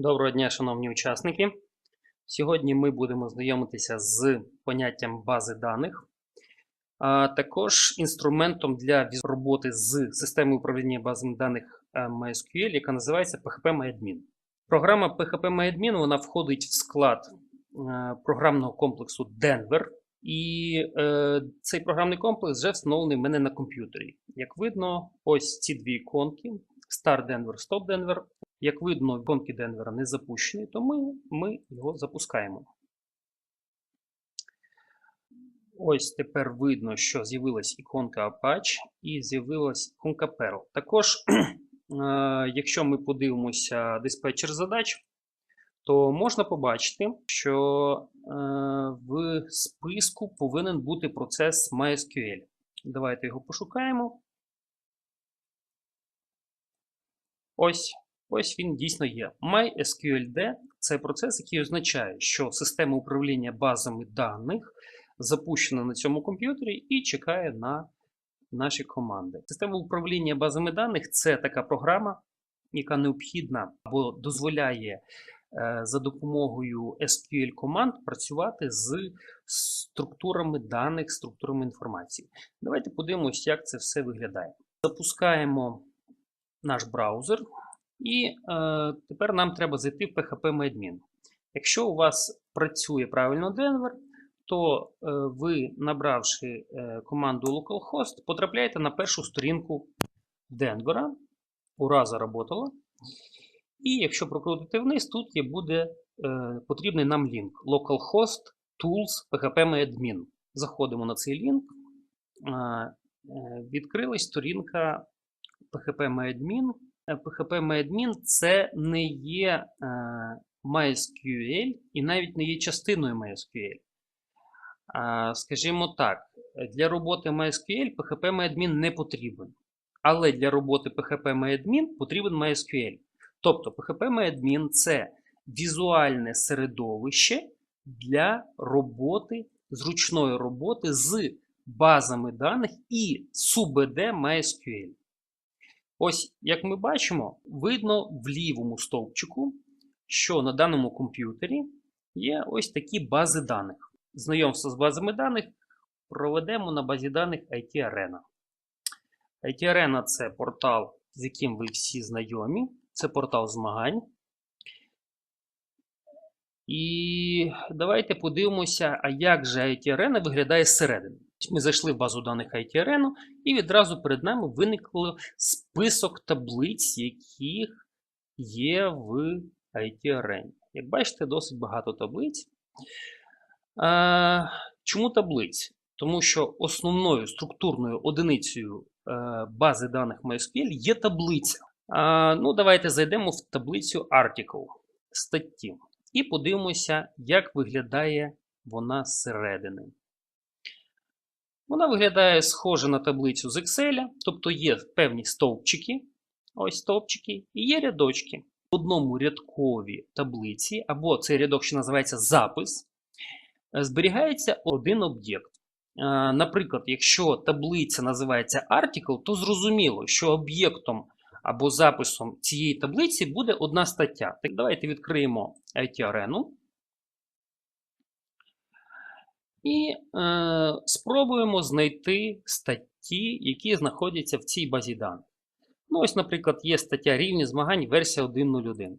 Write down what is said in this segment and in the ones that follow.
Доброго дня, шановні учасники. Сьогодні ми будемо знайомитися з поняттям бази даних, а також інструментом для роботи з системою управління базами даних е, MySQL, яка називається PHP-MyAdmin. Програма PHP-MyAdmin вона входить в склад е, програмного комплексу Denver. І е, цей програмний комплекс вже встановлений в мене на комп'ютері. Як видно, ось ці дві іконки: Start Denver, Stop Denver. Як видно, іконки Денвера не запущені, тому ми його запускаємо. Ось тепер видно, що з'явилась іконка Apache і з'явилась іконка Perl. Також, е, якщо ми подивимося диспетчер задач, то можна побачити, що е, в списку повинен бути процес MySQL. Давайте його пошукаємо. Ось. Ось він дійсно є. MySQLD це процес, який означає, що система управління базами даних запущена на цьому комп'ютері і чекає на наші команди. Система управління базами даних це така програма, яка необхідна або дозволяє е, за допомогою SQL команд працювати з структурами даних, структурами інформації. Давайте подивимось, як це все виглядає. Запускаємо наш браузер. І е, тепер нам треба зайти в PHP-MyAdmin. Якщо у вас працює правильно Denver, то е, ви, набравши е, команду localhost, потрапляєте на першу сторінку Denver. Ура, заработало. І якщо прокрутити вниз, тут є буде е, потрібний нам лінк localhost tools php-myadmin. Заходимо на цей лінк. Е, е, відкрилась сторінка php-myadmin. PHP-MyAdmin це не є е, MySQL і навіть не є частиною MySQL. Е, скажімо так, для роботи MySQL PHP-MyAdmin не потрібен. Але для роботи PHP-MyAdmin потрібен MySQL. Тобто PHP-MyAdmin це візуальне середовище для роботи, зручної роботи з базами даних і SUBD MySQL. Ось, як ми бачимо, видно в лівому стовпчику, що на даному комп'ютері є ось такі бази даних. Знайомство з базами даних проведемо на базі даних IT Arena. IT Arena це портал, з яким ви всі знайомі. Це портал змагань. І давайте подивимося, а як же IT Arena виглядає зсередини. Ми зайшли в базу даних IT Arena, і відразу перед нами виникло список таблиць, яких є в IT Arena. Як бачите, досить багато таблиць. А, чому таблиць? Тому що основною структурною одиницею е, бази даних MySQL є таблиця. А, ну, Давайте зайдемо в таблицю Article статті і подивимося, як виглядає вона зсередини. Вона виглядає схоже на таблицю з Excel, тобто є певні стовпчики, ось стовпчики, і є рядочки. В одному рядковій таблиці, або цей рядок, що називається запис, зберігається один об'єкт. Е, Наприклад, якщо таблиця називається Article, то зрозуміло, що об'єктом або записом цієї таблиці буде одна стаття. Так, давайте відкриємо IT-арену. І е, спробуємо знайти статті, які знаходяться в цій базі даних. Ну, ось, наприклад, є стаття рівні змагань версія 1.01.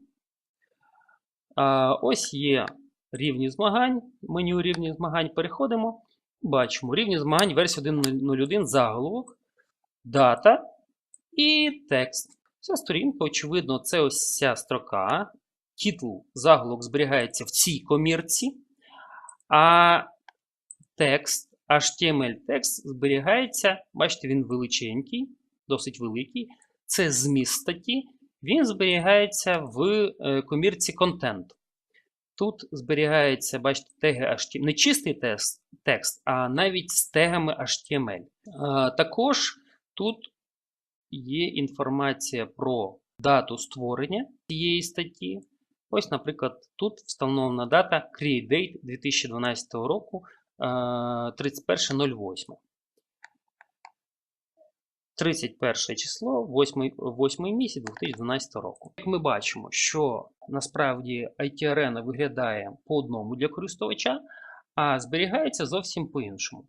А, ось є рівні змагань, меню рівні змагань. Переходимо. Бачимо рівні змагань версія 1.01, заголовок, дата і текст. Ця сторінка, очевидно, це ось ця строка. Титул заголовок зберігається в цій комірці. А текст, HTML-текст зберігається, бачите, він величенький, досить великий. Це зміст статті. Він зберігається в е, комірці контент. Тут зберігається, бачите, теги HTML. Не чистий текст, текст, а навіть з тегами HTML. Також тут є інформація про дату створення цієї статті. Ось, наприклад, тут встановлена дата Create Date 2012 року. 31.08. 31 число, 8, 8 місяць 2012 року. Як ми бачимо, що насправді IT-арена виглядає по одному для користувача, а зберігається зовсім по-іншому.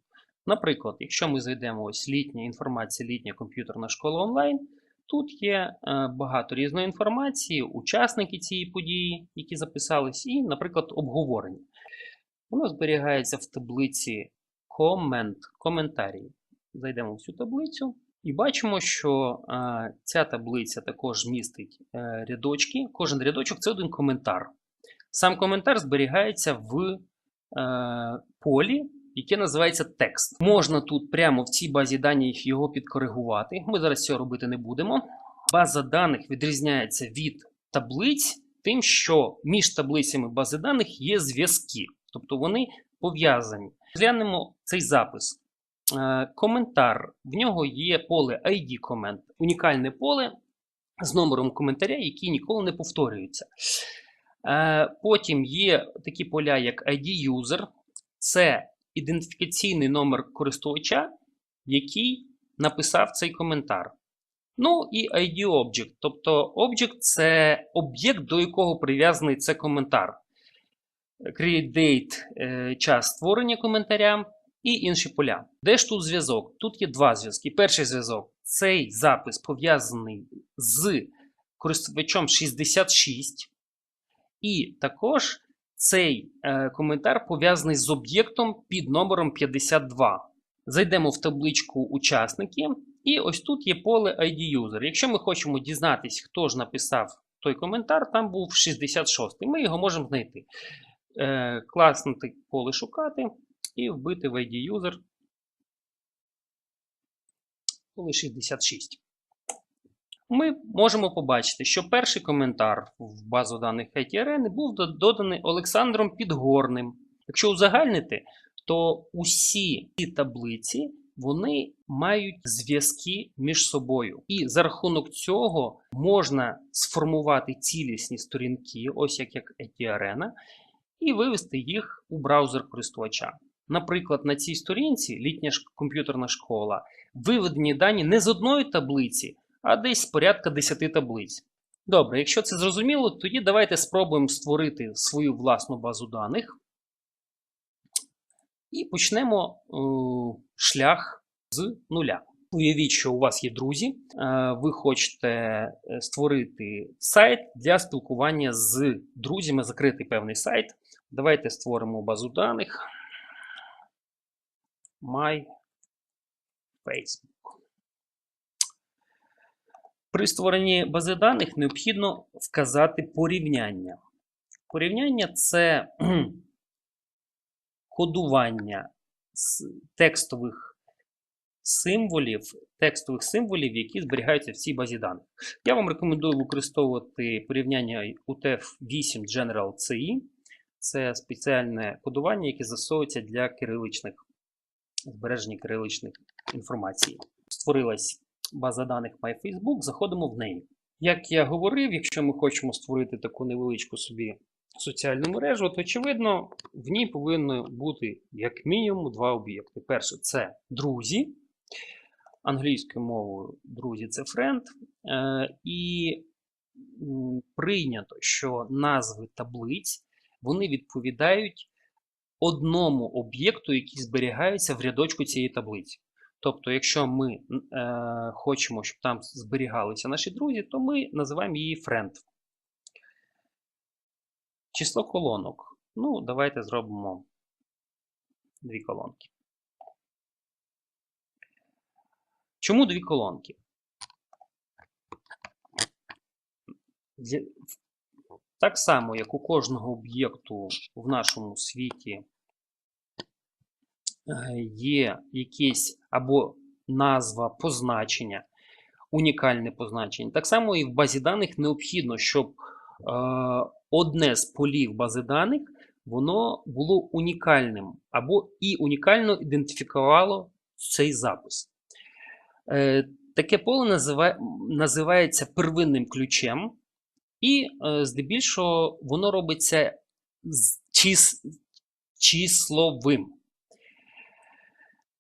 Наприклад, якщо ми зайдемо ось літня інформація, літня комп'ютерна школа онлайн, тут є е, багато різної інформації, учасники цієї події, які записались, і, наприклад, обговорення. Воно зберігається в таблиці комент, коментарі. Зайдемо в цю таблицю і бачимо, що е, ця таблиця також містить е, рядочки. Кожен рядочок це один коментар. Сам коментар зберігається в е, полі, яке називається текст. Можна тут прямо в цій базі даних його підкоригувати. Ми зараз цього робити не будемо. База даних відрізняється від таблиць, тим, що між таблицями бази даних є зв'язки, тобто вони пов'язані. Розглянемо цей запис. Е, Коментар. В нього є поле ID комент, унікальне поле з номером коментаря, який ніколи не повторюється. Е, Потім є такі поля, як ID user, це ідентифікаційний номер користувача, який написав цей коментар. Ну і ID Object. Тобто Object це об'єкт, до якого прив'язаний цей коментар. Create date е, час створення коментаря і інші поля. Де ж тут зв'язок? Тут є два зв'язки. Перший зв'язок цей запис пов'язаний з користувачом 66. І також цей е, коментар пов'язаний з об'єктом під номером 52. Зайдемо в табличку учасники, і ось тут є поле ID User. Якщо ми хочемо дізнатися, хто ж написав той коментар, там був 66 ми його можемо знайти. Е, класнути поле шукати і вбити в ID User поле 66. Ми можемо побачити, що перший коментар в базу даних ITRN був доданий Олександром Підгорним. Якщо узагальнити, то усі ці таблиці вони мають зв'язки між собою. І за рахунок цього можна сформувати цілісні сторінки, ось як як ITRN, і вивести їх у браузер користувача. Наприклад, на цій сторінці літня комп'ютерна школа виведені дані не з одної таблиці, а десь з порядка 10 таблиць. Добре, якщо це зрозуміло, тоді давайте спробуємо створити свою власну базу даних. І почнемо е, шлях з нуля. Уявіть, що у вас є друзі, е, ви хочете створити сайт для спілкування з друзями, закрити певний сайт. Давайте створимо базу даних. My Facebook. При створенні бази даних необхідно вказати порівняння. Порівняння це кодування текстових символів, текстових символів, які зберігаються в цій базі даних. Я вам рекомендую використовувати порівняння UTF-8 General CI. Це спеціальне кодування, яке застосовується для кириличних збереження кириличних інформацій. Створилась база даних MyFacebook, заходимо в неї. Як я говорив, якщо ми хочемо створити таку невеличку собі соціальну мережу, то очевидно, в ній повинно бути як мінімум два об'єкти. Перше це друзі. Англійською мовою друзі це. Е, і прийнято, що назви таблиць вони відповідають одному об'єкту, який зберігається в рядочку цієї таблиці. Тобто, якщо ми е, хочемо, щоб там зберігалися наші друзі, то ми називаємо її friend. Число колонок. Ну, давайте зробимо дві колонки. Чому дві колонки? Так само, як у кожного об'єкту в нашому світі е, є якесь або назва позначення, унікальне позначення. Так само і в базі даних необхідно, щоб е, одне з полів бази даних воно було унікальним, або і унікально ідентифікувало цей запис. Е, таке поле називається первинним ключем. І е, здебільшого воно робиться чис, числовим.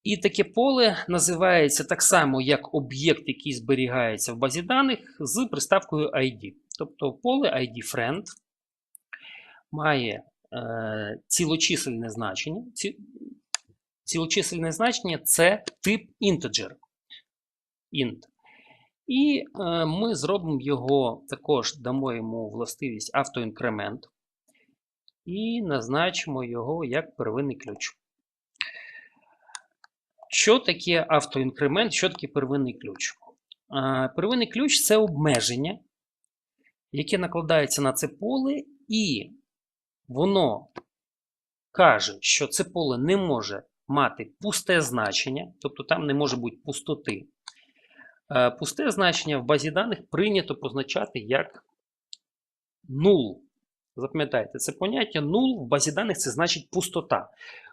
І таке поле називається так само, як об'єкт, який зберігається в базі даних з приставкою ID. Тобто поле ID friend має е, цілочисельне значення. Ці, цілочисельне значення це тип integer. int. І е, ми зробимо його, також дамо йому властивість автоінкремент і назначимо його як первинний ключ. Що таке автоінкремент, що таке первинний ключ? Е, Первинний ключ це обмеження, яке накладається на це поле, і воно каже, що це поле не може мати пусте значення, тобто там не може бути пустоти. Е, Пусте значення в базі даних прийнято позначати як null. Запам'ятайте, це поняття null в базі даних це значить пустота.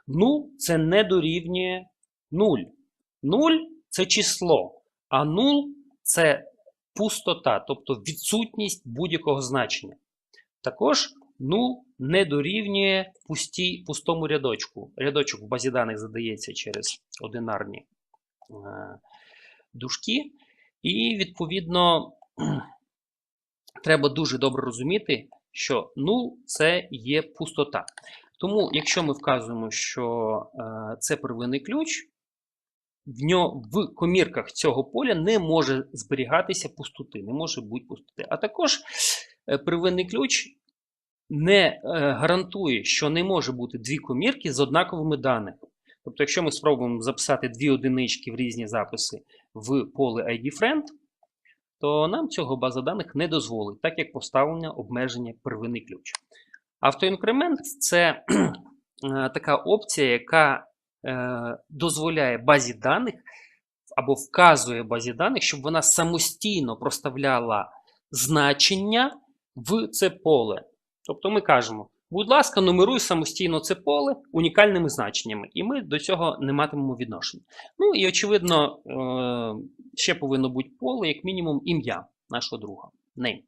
Null це не дорівнює 0. 0 це число, а 0 це пустота, тобто відсутність будь-якого значення. Також 0 не дорівнює пусті, пустому рядочку. Рядочок в базі даних задається через одинарні е, дужки. І, відповідно, треба дуже добре розуміти, що 0 це є пустота. Тому, якщо ми вказуємо, що е, це первинний ключ, в нього, в комірках цього поля не може зберігатися пустоти, не може бути пустоти. А також е, первинний ключ не е, гарантує, що не може бути дві комірки з однаковими даними. Тобто, якщо ми спробуємо записати дві одинички в різні записи в поле ID-Friend, то нам цього база даних не дозволить, так як поставлено обмеження первинний ключ. Автоінкремент це е, така опція, яка е, дозволяє базі даних або вказує базі даних, щоб вона самостійно проставляла значення в це поле. Тобто ми кажемо, будь ласка, нумеруй самостійно це поле унікальними значеннями, і ми до цього не матимемо відношення. Ну і очевидно, е, ще повинно бути поле, як мінімум, ім'я нашого друга. Name.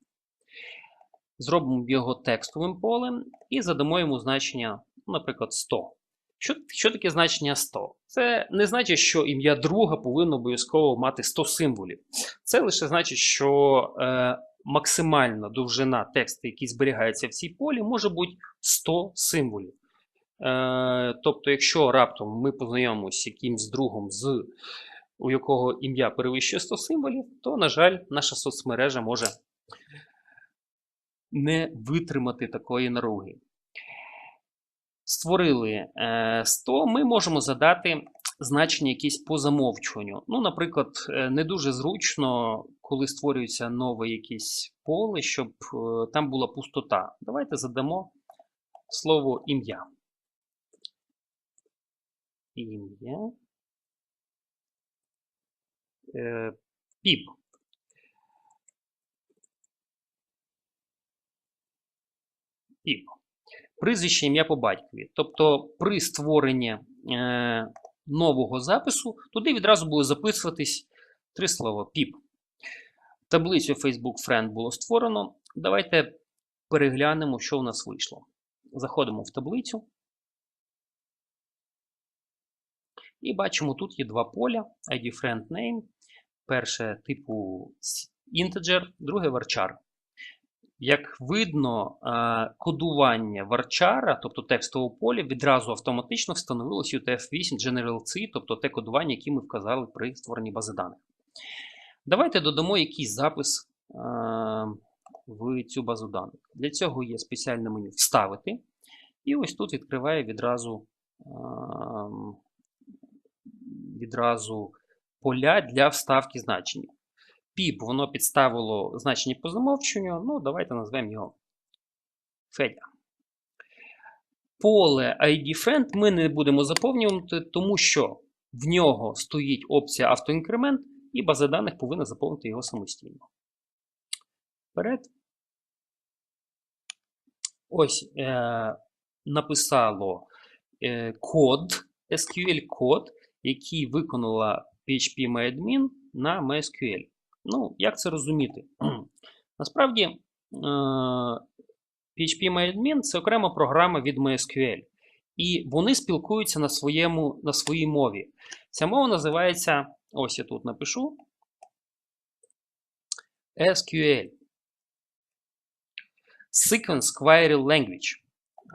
Зробимо його текстовим полем і задамо йому значення, наприклад, 100. Що, що таке значення 100? Це не значить, що ім'я друга повинно обов'язково мати 100 символів. Це лише значить, що е, максимальна довжина тексту, який зберігається в цій полі, може бути 100 символів. Е, тобто, якщо раптом ми познайомимося з якимсь другом, з, у якого ім'я перевищує 100 символів, то, на жаль, наша соцмережа може не витримати такої наруги. Створили 100, ми можемо задати значення якісь по замовчуванню. Ну, наприклад, не дуже зручно, коли створюється нове якесь поле, щоб там була пустота. Давайте задамо слово ім'я. Ім'я. Піп. Піп. Прізвище ім'я по батькові. Тобто при створенні е, нового запису туди відразу буде записуватись три слова піп. Таблицю Facebook Friend було створено. Давайте переглянемо, що у нас вийшло. Заходимо в таблицю. І бачимо, тут є два поля: ID Friend Name. Перше типу integer, друге varchar. Як видно, кодування варчара, тобто текстового поля, відразу автоматично встановилось UTF-8 General-C, тобто те кодування, яке ми вказали при створенні бази даних. Давайте додамо якийсь запис в цю базу даних. Для цього є спеціальне меню Вставити. І ось тут відкриває відразу, відразу поля для вставки значення. Піп, воно підставило значення по замовченню. Ну, давайте назвемо його Федя. Поле ID-Friend ми не будемо заповнювати, тому що в нього стоїть опція автоінкремент, і база даних повинна заповнити його самостійно. Вперед. Ось е, написало е, код, SQL-код, який виконала PHP на MySQL. Ну, як це розуміти? Насправді, PHP MyAdmin це окрема програма від MySQL. і вони спілкуються на, своєму, на своїй мові. Ця мова називається, ось я тут напишу, SQL. Sequence Query Language.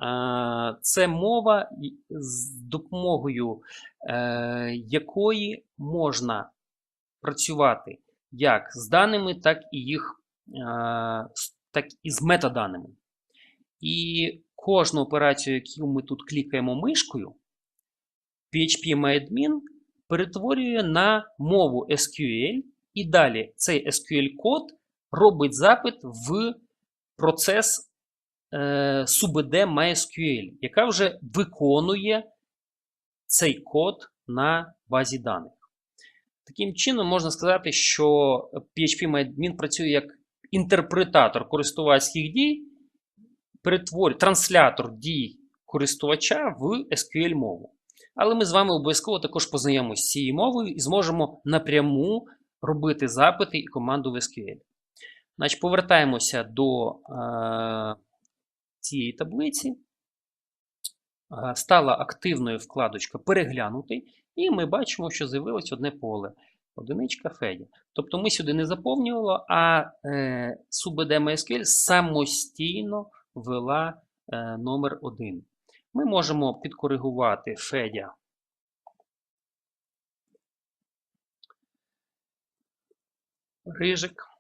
Е, Це мова, з допомогою е, якої можна працювати як з даними, так і їх е, так і з метаданими. І кожну операцію, яку ми тут клікаємо мишкою, PHP-MyAdmin перетворює на мову SQL, і далі цей SQL-код робить запит в процес е, SUBD MySQL, яка вже виконує цей код на базі даних. Таким чином, можна сказати, що PHP-MyAdmin працює як інтерпретатор користувацьких дій, перетворює транслятор дій користувача в SQL мову. Але ми з вами обов'язково також познайомимося з цією мовою і зможемо напряму робити запити і команду в SQL. Значить, повертаємося до е, цієї таблиці. Е, Стала активною вкладочка Переглянути, і ми бачимо, що з'явилось одне поле. Одиничка Федя. Тобто ми сюди не заповнювали, а е, SUBD MySQL самостійно ввела е, номер 1. Ми можемо підкоригувати Федя. Рижик.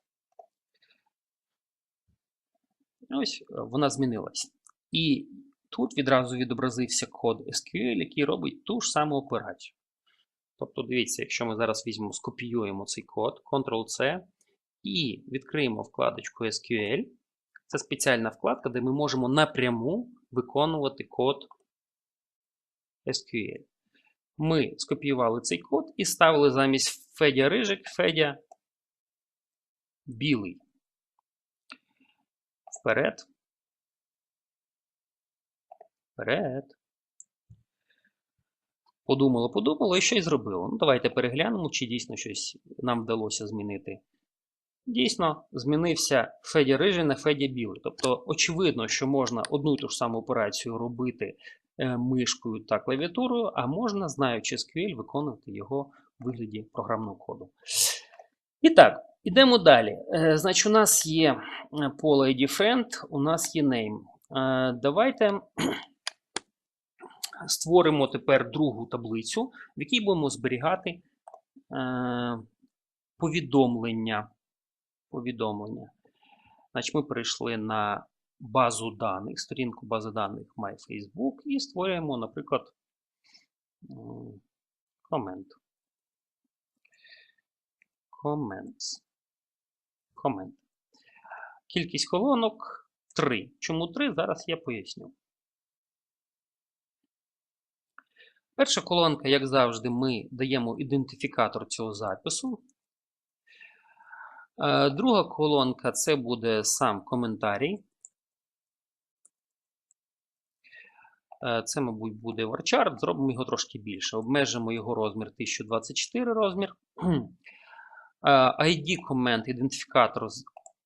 Ось вона змінилась. І тут відразу відобразився код SQL, який робить ту ж саму операцію. Тобто, дивіться, якщо ми зараз візьмемо, скопіюємо цей код, Ctrl-C, і відкриємо вкладочку SQL. Це спеціальна вкладка, де ми можемо напряму виконувати код SQL. Ми скопіювали цей код і ставили замість Федя Рижик, Федя білий. Вперед. Вперед. Подумало, подумало і що й зробило. Ну, давайте переглянемо, чи дійсно щось нам вдалося змінити. Дійсно, змінився Федя Рижий на Федя Білий. Тобто, очевидно, що можна одну і ту ж саму операцію робити е, мишкою та клавіатурою, а можна, знаючи SQL, виконувати його в вигляді програмного коду. І так, ідемо далі. Е, Значить, у нас є е, поле ID Friend, у нас є name. Давайте створимо тепер другу таблицю, в якій будемо зберігати е, повідомлення. повідомлення. Значить, ми перейшли на базу даних, сторінку бази даних MyFacebook і створюємо, наприклад, комент. Comments. Комент. Кількість колонок 3. Чому 3? Зараз я поясню. Перша колонка, як завжди, ми даємо ідентифікатор цього запису. Е, Друга колонка це буде сам коментарій. Е, Це, мабуть, буде варчарт. Зробимо його трошки більше. Обмежимо його розмір 1024 розмір. Е, ID комент, ідентифікатор.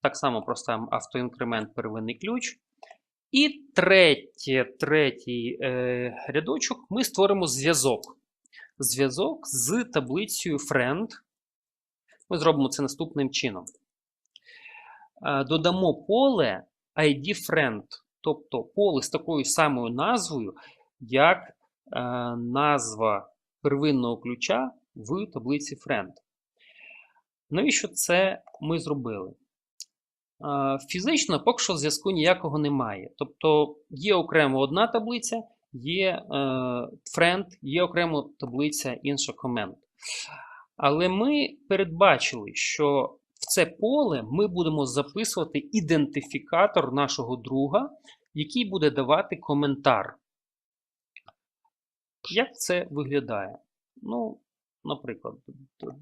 Так само проставимо автоінкремент первинний ключ. І третє, третій е, рядочок ми створимо зв'язок. Зв'язок з таблицею friend. Ми зробимо це наступним чином. Е, додамо поле ID friend, тобто поле з такою самою назвою, як е, назва первинного ключа в таблиці friend. Навіщо це ми зробили? Е, Фізично поки що зв'язку ніякого немає. Тобто є окремо одна таблиця, є е, friend, є окремо таблиця інша комент. Але ми передбачили, що в це поле ми будемо записувати ідентифікатор нашого друга, який буде давати коментар. Як це виглядає? Ну, наприклад,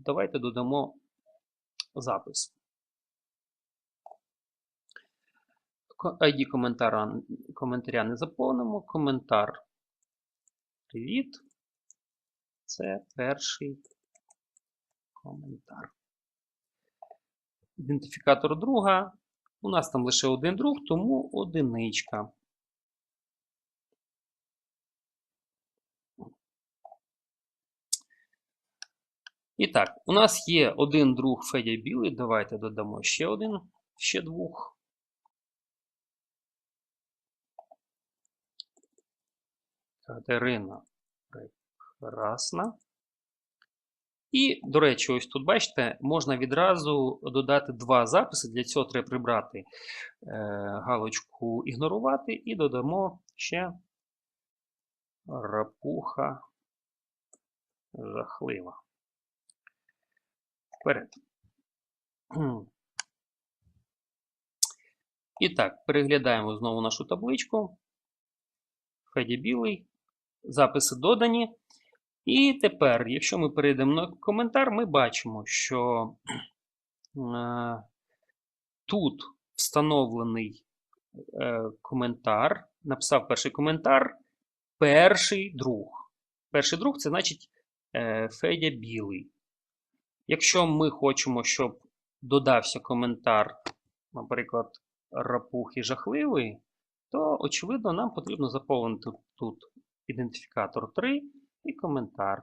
давайте додамо запис. ID коментаря коментаря не заповнимо. Коментар. Привіт. Це перший коментар. Ідентифікатор друга. У нас там лише один друг, тому одиничка. І так, у нас є один друг Федя Білий. Давайте додамо ще один, ще двох. Катерина прекрасна. І, до речі, ось тут, бачите, можна відразу додати два записи. Для цього треба прибрати е, галочку ігнорувати і додамо ще рапуха жахлива. Вперед. І так, переглядаємо знову нашу табличку. Феді білий. Записи додані. І тепер, якщо ми перейдемо на коментар, ми бачимо, що е, тут встановлений е, коментар, написав перший коментар, перший друг. Перший друг це значить е, Федя білий. Якщо ми хочемо, щоб додався коментар, наприклад, рапухи жахливий, то, очевидно, нам потрібно заповнити тут ідентифікатор 3 і коментар.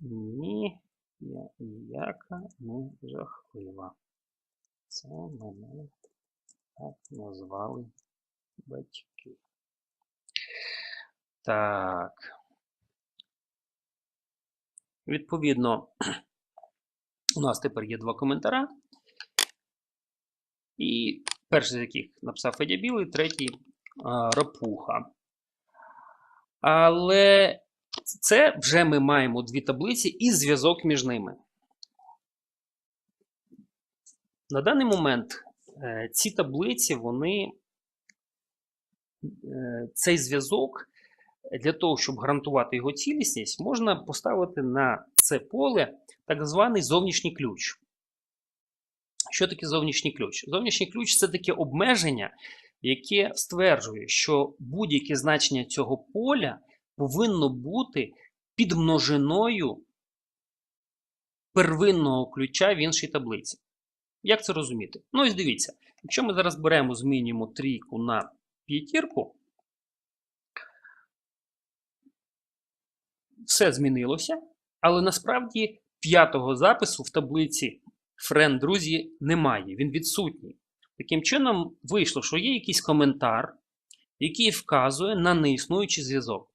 Ні, я ніяка не жахлива. Це мене так назвали батьки. Так. Відповідно, у нас тепер є два коментара. І перший з яких написав Федя Білий, третій Рапуха. Але це вже ми маємо дві таблиці і зв'язок між ними. На даний момент е, ці таблиці, вони, е, цей зв'язок, для того, щоб гарантувати його цілісність, можна поставити на це поле так званий зовнішній ключ. Що таке зовнішній ключ? Зовнішній ключ це таке обмеження, яке стверджує, що будь-яке значення цього поля повинно бути під множиною первинного ключа в іншій таблиці. Як це розуміти? Ну, ось дивіться, якщо ми зараз беремо, змінюємо трійку на п'ятірку, все змінилося, але насправді п'ятого запису в таблиці Friend друзі немає, він відсутній. Таким чином, вийшло, що є якийсь коментар, який вказує на неіснуючий зв'язок.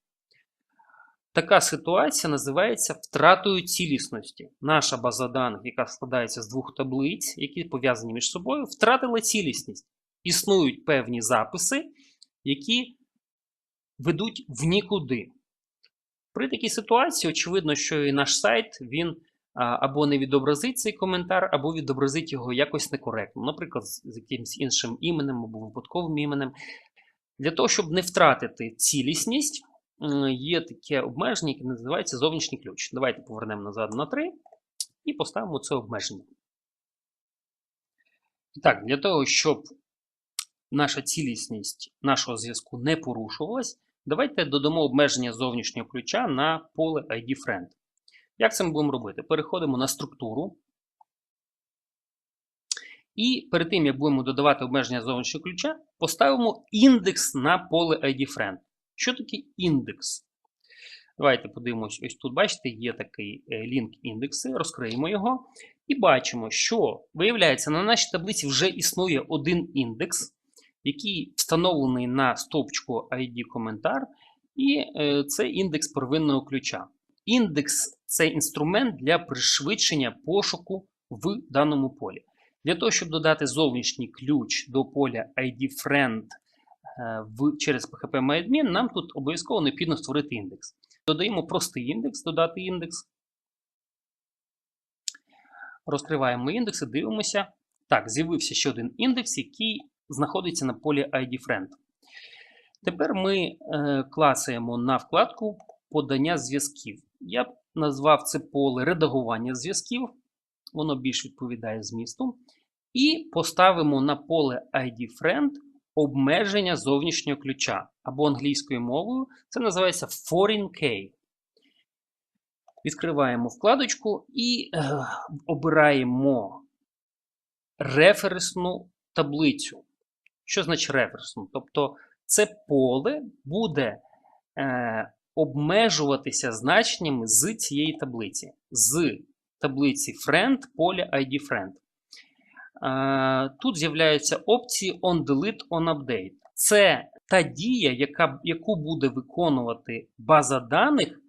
Така ситуація називається втратою цілісності. Наша база даних, яка складається з двох таблиць, які пов'язані між собою, втратила цілісність. Існують певні записи, які ведуть в нікуди. При такій ситуації, очевидно, що і наш сайт він або не відобразить цей коментар, або відобразить його якось некоректно, наприклад, з якимось іншим іменем або випадковим іменем. Для того, щоб не втратити цілісність, є таке обмеження, яке називається зовнішній ключ. Давайте повернемо назад на 3 і поставимо це обмеження. так, для того, щоб наша цілісність нашого зв'язку не порушувалась, давайте додамо обмеження зовнішнього ключа на поле ID-Friend. Як це ми будемо робити? Переходимо на структуру. І перед тим, як будемо додавати обмеження зовнішнього ключа, поставимо індекс на поле ID-Friend. Що таке індекс? Давайте подивимось, ось тут, бачите, є такий е, лінк індекси, розкриємо його. І бачимо, що, виявляється, на нашій таблиці вже існує один індекс, який встановлений на стовпчику ID-коментар, і е, це індекс первинного ключа. Індекс це інструмент для пришвидшення пошуку в даному полі. Для того, щоб додати зовнішній ключ до поля ID-Friend Е, в, через PHP-MyAdmin, нам тут обов'язково необхідно створити індекс. Додаємо простий індекс, додати індекс. Розкриваємо індекси, дивимося. Так, з'явився ще один індекс, який знаходиться на полі ID-Friend. Тепер ми е, клацаємо на вкладку подання зв'язків. Я б назвав це поле редагування зв'язків, воно більш відповідає змісту. І поставимо на поле ID-Friend обмеження зовнішнього ключа або англійською мовою це називається Foreign Key. Відкриваємо вкладочку і е, обираємо референсну таблицю. Що значить референсну? Тобто це поле буде е, обмежуватися значеннями з цієї таблиці. З таблиці friend, поля ID Тут з'являються опції on delete, on update. Це та дія, яка, яку буде виконувати база даних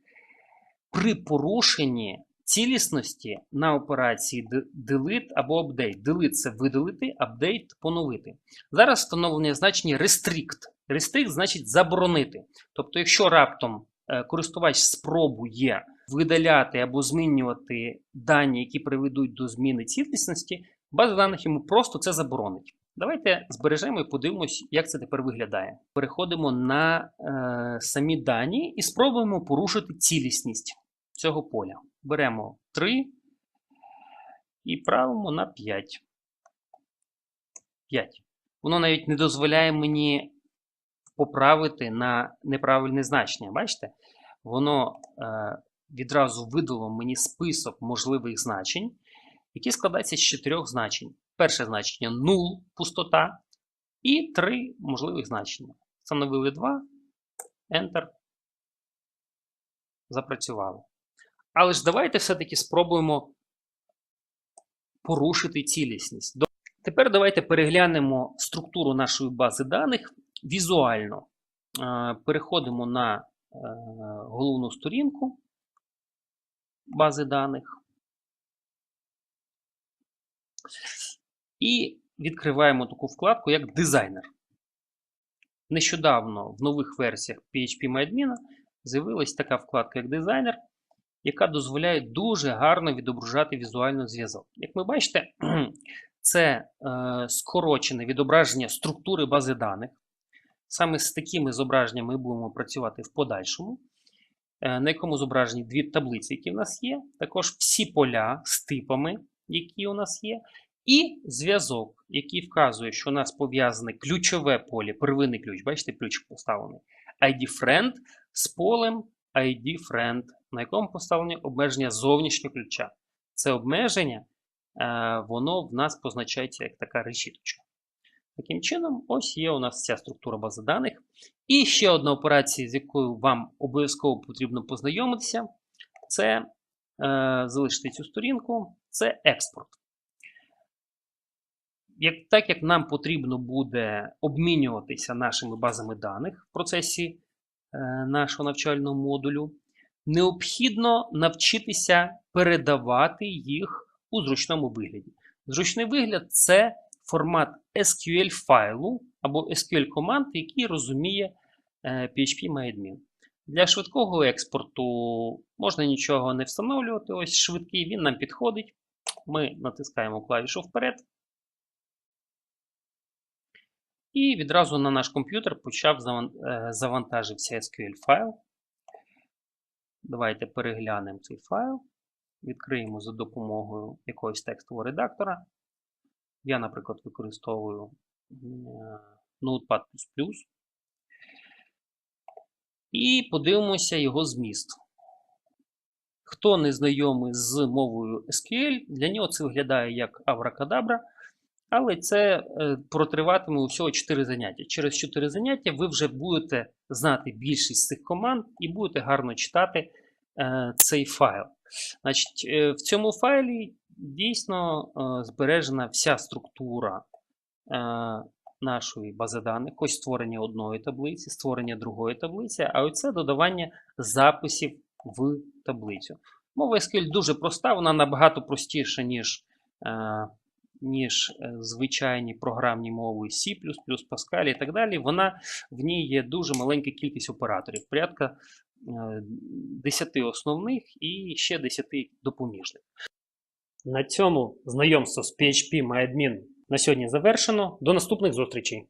при порушенні цілісності на операції delete або update. Delete – це видалити, update – поновити. Зараз встановлення значення restrict. Restrict значить заборонити. Тобто, якщо раптом користувач спробує видаляти або змінювати дані, які приведуть до зміни цілісності, база даних йому просто це заборонить. Давайте збережемо і подивимось, як це тепер виглядає. Переходимо на е, самі дані і спробуємо порушити цілісність цього поля. Беремо 3 і правимо на 5. 5. Воно навіть не дозволяє мені поправити на неправильне значення. Бачите? Воно е, відразу видало мені список можливих значень, які складаються з чотирьох значень. Перше значення 0, пустота, і три можливих значення. Встановили 2, Enter. Запрацювало. Але ж давайте все-таки спробуємо порушити цілісність. Тепер давайте переглянемо структуру нашої бази даних візуально. Е, Переходимо на головну сторінку бази даних. І відкриваємо таку вкладку як дизайнер. Нещодавно в нових версіях PHP MyAdmin з'явилась така вкладка як дизайнер, яка дозволяє дуже гарно відображати візуальний зв'язок. Як ви бачите, це е, скорочене відображення структури бази даних. Саме з такими зображеннями ми будемо працювати в подальшому. Е, на якому зображені дві таблиці, які в нас є, також всі поля з типами, які у нас є, і зв'язок, який вказує, що у нас пов'язане ключове поле, первинний ключ, бачите, ключ поставлений, ID friend з полем ID friend, на якому поставлені обмеження зовнішнього ключа. Це обмеження, е, воно в нас позначається як така решіточка. Таким чином, ось є у нас ця структура бази даних. І ще одна операція, з якою вам обов'язково потрібно познайомитися, це е, залишити цю сторінку, це експорт. Як, так як нам потрібно буде обмінюватися нашими базами даних в процесі е, нашого навчального модулю, необхідно навчитися передавати їх у зручному вигляді. Зручний вигляд це формат SQL файлу або SQL команд, який розуміє е, PHP MyAdmin. Для швидкого експорту можна нічого не встановлювати. Ось швидкий він нам підходить. Ми натискаємо клавішу вперед. І відразу на наш комп'ютер почав е, завантажився SQL файл. Давайте переглянемо цей файл. Відкриємо за допомогою якогось текстового редактора. Я, наприклад, використовую е, Notepad++. І подивимося його зміст. Хто не знайомий з мовою SQL, для нього це виглядає як авракадабра, але це е, протриватиме усього 4 заняття. Через 4 заняття ви вже будете знати більшість цих команд і будете гарно читати е, цей файл. Значить, е, В цьому файлі дійсно е, збережена вся структура е, нашої бази даних. Ось створення одної таблиці, створення другої таблиці, а оце додавання записів в таблицю. Мова SQL дуже проста, вона набагато простіша, ніж, е, ніж звичайні програмні мови C, Pascal і так далі. Вона в ній є дуже маленька кількість операторів, порядка е, 10 основних і ще 10 допоміжних. На цьому знайомство з PHP MyAdmin на сьогодні завершено. До наступних зустрічей!